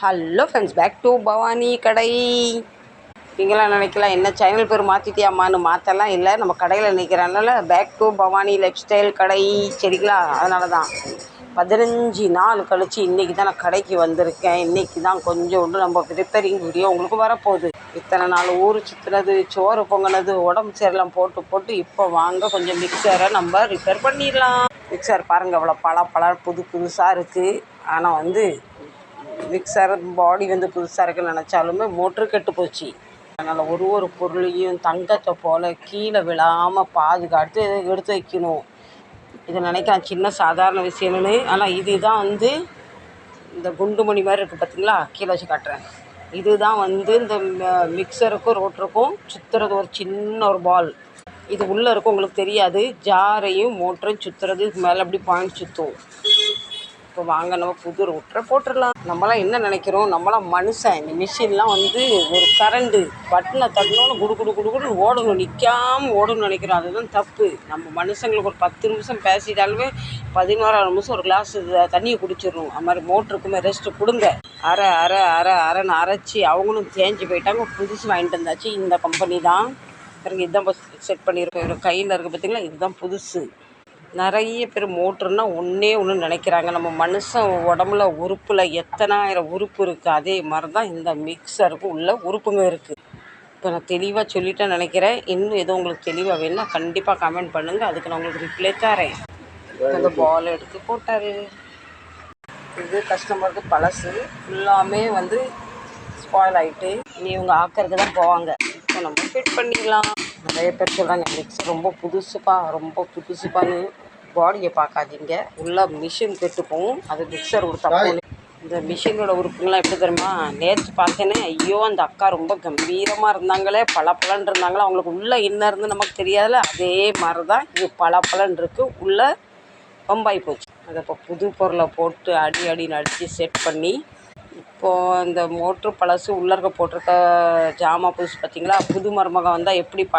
Hello friends back to Bhavani கடை. நீங்களாம் நினைக்கலாம் என்ன சேனல் பேர் மாற்றிட்டியாம்மான்னு மாற்றலாம் இல்லை நம்ம கடையில் நிற்கிறனால back to Bhavani lifestyle கடை. சரிங்களா? அதனால தான் பதினஞ்சு நாள் கழித்து இன்றைக்கி தான் நான் கடைக்கு வந்திருக்கேன். இன்றைக்கி தான் கொஞ்சோண்டு நம்ம ரிப்பேரிங் வீடியோ உங்களுக்கு வரப்போகுது. இத்தனை நாள் ஊர் சுற்றுனது சோறு பொங்கினது உடம்பு சேரெல்லாம் போட்டு போட்டு இப்போ வாங்க கொஞ்சம் மிக்சரை நம்ம ரிப்பேர் பண்ணிடலாம். மிக்சர் பாருங்கள் அவ்வளோ பல பல புது புதுசாக இருக்குது ஆனால் வந்து மிக்சர் பாடி வந்து புதுசாக இருக்குன்னு நினச்சாலுமே மோட்ரு கெட்டு போச்சு. அதனால் ஒரு ஒரு பொருளையும் தங்கத்தை போல் கீழே விழாமல் பாதுகாத்து எடுத்து வைக்கணும். இதை நினைக்கிறேன் சின்ன சாதாரண விஷயம்னு. ஆனால் இதுதான் வந்து இந்த குண்டுமணி மாதிரி இருக்குது பார்த்தீங்களா கீழே வச்சு காட்டுறேன். இதுதான் வந்து இந்த மிக்சருக்கும் ரோட்டருக்கும் சுற்றுறது ஒரு சின்ன ஒரு பால் இது உள்ளே இருக்கும் உங்களுக்கு தெரியாது. ஜாரையும் மோட்டரும் சுற்றுறது மேலே அப்படி பாயிண்ட் சுற்றும் இப்போ வாங்க நம்ம புது ரூட்டரை போட்டுடலாம். நம்மளாம் என்ன நினைக்கிறோம்? நம்மளாம் மனுஷன். இந்த மிஷின்லாம் வந்து ஒரு கரண்டு பட்டனை தட்டணும்னு குடு குடு குடு குடுன்னு ஓடணும். நிற்காம ஓடணும்னு நினைக்கிறோம். அதுதான் தப்பு. நம்ம மனுஷங்களுக்கு ஒரு பத்து நிமிஷம் பேசிட்டாலுமே பதினோராறு நிமிஷம் ஒரு கிளாஸ் தண்ணியை குடிச்சிடணும். அது மாதிரி மோட்டருக்குமே ரெஸ்ட்டு கொடுங்க. அரை அரை அரை அரைன்னு அரைச்சி அவங்களும் தேஞ்சு போயிட்டாங்க. புதுசு வாங்கிட்டு வந்தாச்சு. இந்த கம்பெனி தான். பாருங்க இதுதான் செட் பண்ணியிருக்கோம். கையில் இருக்குது பார்த்தீங்களா இதுதான் புதுசு. நிறைய பேர் மோட்ருன்னா ஒன்றே ஒன்று நினைக்கிறாங்க. நம்ம மனுஷன் உடம்புல உறுப்பில் எத்தனாயிரம் உறுப்பு இருக்குது அதே மாதிரி தான் இந்த மிக்சருக்கு உள்ள உறுப்புங்க இருக்குது இப்போ நான் தெளிவாக சொல்லிட்டேன் நினைக்கிறேன். இன்னும் எதுவும் உங்களுக்கு தெளிவாக வேணும்னா கண்டிப்பாக கமெண்ட் பண்ணுங்கள் அதுக்கு நான் உங்களுக்கு ரிப்ளை தரேன். அந்த பால் எடுத்து போட்டார். இது கஸ்டமருக்கு பழசு. ஃபுல்லாமே வந்து ஸ்பாயில் ஆகிட்டு இனி இவங்க ஆக்கறதுக்கு தான் போவாங்க. இப்போ நம்ம ஃபிட் பண்ணிடலாம். நிறைய பேர் சொல்கிறாங்க மிக்ஸர் ரொம்ப புதுசுப்பா ரொம்ப புதுசுப்பான்னு. பாடியை பார்க்காதீங்க. உள்ள மிஷின் கெட்டுப்போம் அது மிக்சர் தப்பு இந்த மிஷினோட உறுப்புங்களாம் எப்படி தெரியுமா? நேற்று பார்த்தேனே ஐயோ அந்த அக்கா ரொம்ப கம்பீரமாக இருந்தாங்களே பளபளன்னு இருந்தாங்களே அவங்களுக்கு உள்ளே என்ன இருந்து நமக்கு தெரியாதுல்ல? அதே மாதிரி தான் இது பளபளன்னு இருக்குது உள்ளே பம்பாய் போச்சு. அதை இப்போ புது பொருளை போட்டு அடி அடின்னு அடித்து செட் பண்ணி இப்போது இந்த மோட்ரு பழசு உள்ளர்க போட்டிருக்க ஜாமான் புதுசு பார்த்தீங்களா புது மருமகம் வந்தால் எப்படி ப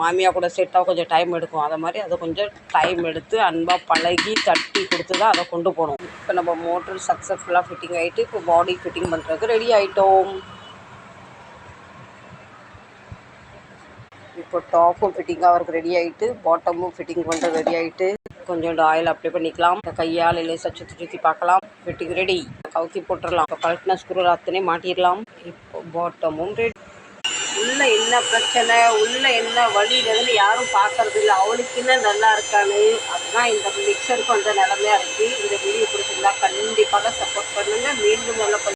மாமியா கூட செட்டாக கொஞ்சம் டைம் எடுக்கும். அதை மாதிரி அதை கொஞ்சம் டைம் எடுத்து அன்பாக பழகி தட்டி கொடுத்து தான் அதை கொண்டு போகணும். இப்போ நம்ம மோட்ரு சக்ஸஸ்ஃபுல்லாக ஃபிட்டிங் ஆகிட்டு இப்போ பாடி ஃபிட்டிங் பண்ணுறதுக்கு ரெடி ஆகிட்டோம் இப்போ டாப்பும் ஃபிட்டிங்காக அவருக்கு ரெடி ஆகிட்டு பாட்டமும் ஃபிட்டிங் பண்ணுறது ரெடி ஆகிட்டு கொஞ்சோண்டு ஆயில் அப்ளை பண்ணிக்கலாம். கையால் லேசாக சுற்றி சுற்றி பார்க்கலாம். ஃபிட்டிங் ரெடி கவுத்தி போட்டுடலாம் இப்போ கழட்டின ஸ்க்ரூ அத்தனை மாட்டிடலாம். இப்போ பாட்டமும் ரெடி உள்ள என்ன பிரச்சனை? உள்ள என்ன வழி இருந்து யாரும் பார்க்கறது இல்லை. அவளுக்கு என்ன நல்லா இருக்கான்னு அதுதான் இந்த மிக்சருக்கு அந்த நிலமையா இருக்குது இந்த வீடியோ பிடிச்சிருந்தா கண்டிப்பாக சப்போர்ட் பண்ணுங்கள் மீண்டும் நல்ல